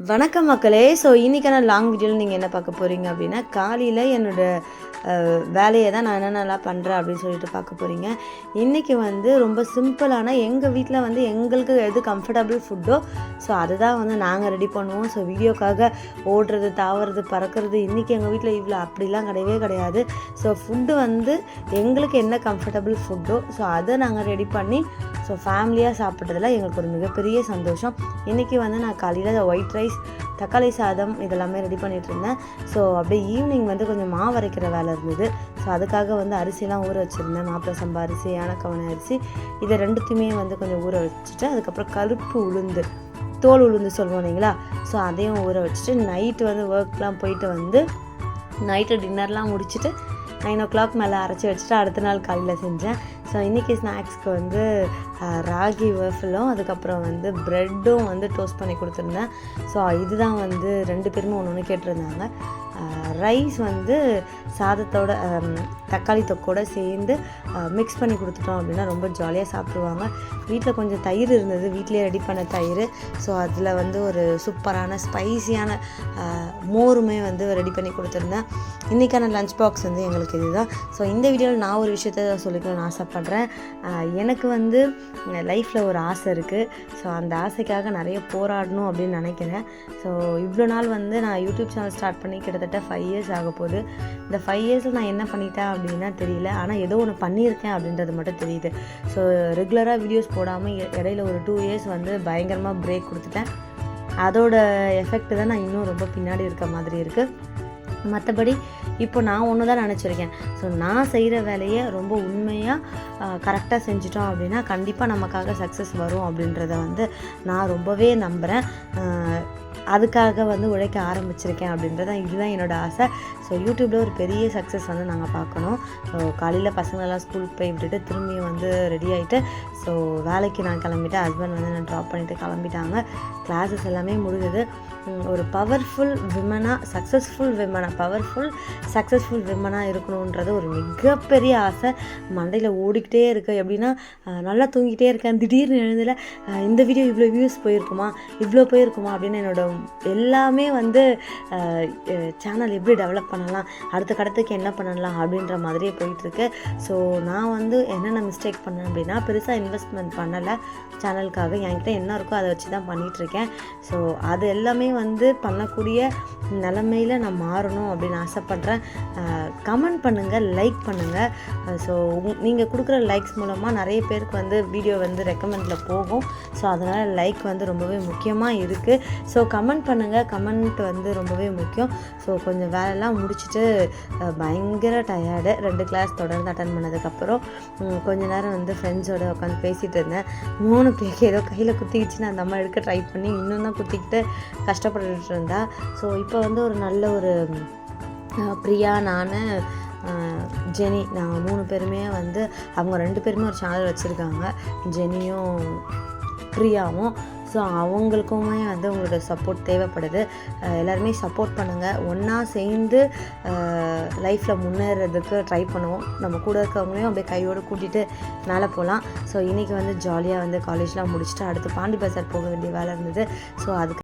வணக்கம் மக்களே. ஸோ இன்றைக்கான லாங் வீடியோவில் நீங்கள் என்ன பார்க்க போகிறீங்க அப்படின்னா காலையில் என்னோட வேலையை தான் நான் என்னென்னலாம் பண்ணுறேன் அப்படின்னு சொல்லிட்டு பார்க்க போகிறீங்க இன்றைக்கி வந்து ரொம்ப சிம்பிளான எங்கள் வீட்டில் வந்து எங்களுக்கு எது கம்ஃபர்டபுள் ஃபுட்டோ ஸோ அதை தான் வந்து நாங்கள் ரெடி பண்ணுவோம். ஸோ வீடியோக்காக ஓடுறது தாவறது பறக்கிறது இன்றைக்கி எங்கள் வீட்டில் இவ்வளோ அப்படிலாம் கிடையவே கிடையாது. ஸோ ஃபுட்டு வந்து எங்களுக்கு என்ன கம்ஃபர்டபுள் ஃபுட்டோ ஸோ அதை நாங்கள் ரெடி பண்ணி ஸோ ஃபேமிலியாக சாப்பிட்றதுல எங்களுக்கு ஒரு மிகப்பெரிய சந்தோஷம். இன்றைக்கி வந்து நான் காலையில் ஒயிட் ரைஸ் தக்காளி சாதம் இதெல்லாமே ரெடி பண்ணிகிட்டு இருந்தேன் ஸோ அப்படியே ஈவினிங் வந்து கொஞ்சம் மாவு அரைக்கிற வேலை இருந்தது. ஸோ அதுக்காக வந்து அரிசிலாம் ஊற வச்சுருந்தேன். மாப்பிள சம்பா அரிசி யானக்கவனை அரிசி இதை ரெண்டுத்தையுமே வந்து கொஞ்சம் ஊற வச்சுட்டு அதுக்கப்புறம் கருப்பு உளுந்து தோல் உளுந்து சொல்லுவோம் இல்லைங்களா? ஸோ அதையும் ஊற வச்சுட்டு நைட்டு வந்து ஒர்க்லாம் போயிட்டு வந்து நைட்டு டின்னர்லாம் முடிச்சுட்டு நைன் ஓ கிளாக் மேலே அரைச்சி வச்சுட்டு அடுத்த நாள் காலையில் செஞ்சேன். ஸோ இன்றைக்கி ஸ்நாக்ஸ்க்கு வந்து ராகி வேஃபிலும் அதுக்கப்புறம் வந்து ப்ரெட்டும் வந்து டோஸ்ட் பண்ணி கொடுத்துருந்தேன். ஸோ இதுதான் வந்து ரெண்டு பேருமே ஒன்று ஒன்று கேட்டிருந்தாங்க. ரைஸ் வந்து சாதத்தோட தக்காளி தொக்கோட சேர்ந்து மிக்ஸ் பண்ணி கொடுத்துட்டோம் அப்படின்னா ரொம்ப ஜாலியாக சாப்பிடுவாங்க வீட்டில் கொஞ்சம் தயிர் இருந்தது. வீட்டிலே ரெடி பண்ண தயிர். ஸோ அதில் வந்து ஒரு சூப்பரான ஸ்பைசியான மோருமே வந்து ரெடி பண்ணி கொடுத்துருந்தேன். இன்றைக்கான லஞ்ச் பாக்ஸ் வந்து எங்களுக்கு இதுதான். ஸோ இந்த வீடியோவில் நான் ஒரு விஷயத்த சொல்லிக்கணும்னு ஆசைப்பட்றேன். எனக்கு வந்து லைஃப்பில் ஒரு ஆசை இருக்குது ஸோ அந்த ஆசைக்காக நிறைய போராடணும் அப்படின்னு நினைக்கிறேன். ஸோ இவ்வளோ நாள் வந்து நான் யூடியூப் சேனல் ஸ்டார்ட் பண்ணி கிட்டத்தட்ட ஃபைவ் இயர்ஸ் ஆக போகுது. இந்த ஃபைவ் இயர்ஸில் நான் என்ன பண்ணிட்டேன் அப்படின்னா தெரியல. ஆனால் ஏதோ ஒன்று பண்ணியிருக்கேன் அப்படின்றது மட்டும் தெரியுது. ஸோ ரெகுலராக வீடியோஸ் போடாமல் இடையில ஒரு டூ இயர்ஸ் வந்து பயங்கரமாக பிரேக் கொடுத்துட்டேன். அதோட எஃபெக்ட் தான் நான் இன்னும் ரொம்ப பின்னாடி இருக்க மாதிரி இருக்குது மற்றபடி இப்போ நான் ஒன்று தான் நினச்சிருக்கேன். ஸோ நான் செய்கிற வேலையை ரொம்ப உண்மையாக கரெக்டாக செஞ்சிட்டோம் அப்படின்னா கண்டிப்பாக நமக்காக சக்ஸஸ் வரும் அப்படின்றத வந்து நான் ரொம்பவே நம்புகிறேன் அதுக்காக வந்து உழைக்க ஆரம்பிச்சிருக்கேன் அப்படின்றது தான் இதுதான் என்னோடய ஆசை. ஸோ யூடியூப்பில் ஒரு பெரிய சக்ஸஸ் வந்து நாங்கள் பார்க்கணும். ஸோ காலையில் பசங்களெல்லாம் ஸ்கூலுக்கு போய் விட்டுட்டு திரும்பி வந்து ரெடி ஆகிட்டு ஸோ வேலைக்கு நான் கிளம்பிட்டேன். ஹஸ்பண்ட் வந்து நான் ட்ராப் பண்ணிவிட்டு கிளம்பிட்டாங்க. கிளாஸஸ் எல்லாமே முடிஞ்சது. ஒரு பவர்ஃபுல் விமனாக சக்ஸஸ்ஃபுல் விமனாக பவர்ஃபுல் சக்ஸஸ்ஃபுல் விமனாக இருக்கணுன்றது ஒரு மிகப்பெரிய ஆசை. மண்டையில் ஓடிக்கிட்டே இருக்கு. எப்படின்னா நல்லா தூங்கிட்டே இருக்கேன். திடீர்னு எழுந்தில் இந்த வீடியோ இவ்வளோ வியூஸ் போயிருக்குமா? இவ்வளோ போயிருக்குமா? அப்படின்னு என்னோட எல்லாமே வந்து சேனல் எப்படி டெவலப் பண்ணலாம் அடுத்த கடத்துக்கு என்ன பண்ணலாம் அப்படின்ற மாதிரியே போயிட்டுருக்கு. ஸோ நான் வந்து என்னென்ன மிஸ்டேக் பண்ணேன் அப்படின்னா பெருசாக இன்வெஸ்ட்மெண்ட் பண்ணலை. சேனலுக்காக என்கிட்ட என்ன இருக்கோ அதை வச்சு தான் பண்ணிகிட்ருக்கேன் ஸோ அது எல்லாமே வந்து பண்ணக்கூடிய நிலமையில் நான் மாறணும் அப்படின்னு ஆசைப்பட்றேன். கமெண்ட் பண்ணுங்கள் லைக் பண்ணுங்கள் ஸோ நீங்கள் கொடுக்குற லைக்ஸ் மூலமாக நிறைய பேருக்கு வந்து வீடியோ வந்து ரெக்கமெண்டில் போகும். ஸோ அதனால் லைக் வந்து ரொம்பவே முக்கியமாக இருக்குது ஸோ கமெண்ட் கமெண்ட் பண்ணுங்கள் கமெண்ட் வந்து ரொம்பவே முக்கியம். ஸோ கொஞ்சம் வேலைலாம் முடிச்சுட்டு பயங்கர டயர்டு ரெண்டு கிளாஸ் தொடர்ந்து அட்டன் பண்ணதுக்கப்புறம் கொஞ்ச நேரம் வந்து ஃப்ரெண்ட்ஸோட உட்காந்து பேசிகிட்டு இருந்தேன். மூணு பேருக்கு ஏதோ கையில் குத்திக்கிச்சுன்னு அந்த அம்மா எடுக்க ட்ரை பண்ணி இன்னும் தான் குத்திக்கிட்டு கஷ்டப்பட்டுட்டு இருந்தா. ஸோ இப்போ வந்து ஒரு நல்ல ஒரு பிரியா நான் ஜெனி நாங்கள் மூணு பேருமே வந்து அவங்க ரெண்டு பேருமே ஒரு சேனல் வச்சுருக்காங்க. ஜெனியும் பிரியாவும் ஸோ அவங்களுக்குமே வந்து உங்களோட சப்போர்ட் தேவைப்படுது. எல்லாருமே சப்போர்ட் பண்ணுங்கள் ஒன்றா சேர்ந்து லைஃப்பில் முன்னேறதுக்கு ட்ரை பண்ணுவோம். நம்ம கூட இருக்கவங்களையும் அப்படியே கையோடு கூட்டிகிட்டு மேலே போகலாம். ஸோ இன்றைக்கி வந்து ஜாலியாக வந்து காலேஜ்லாம் முடிச்சுட்டு அடுத்து பாண்டி பஜார் போக வேண்டிய வேலை இருந்தது. ஸோ அதுக்கு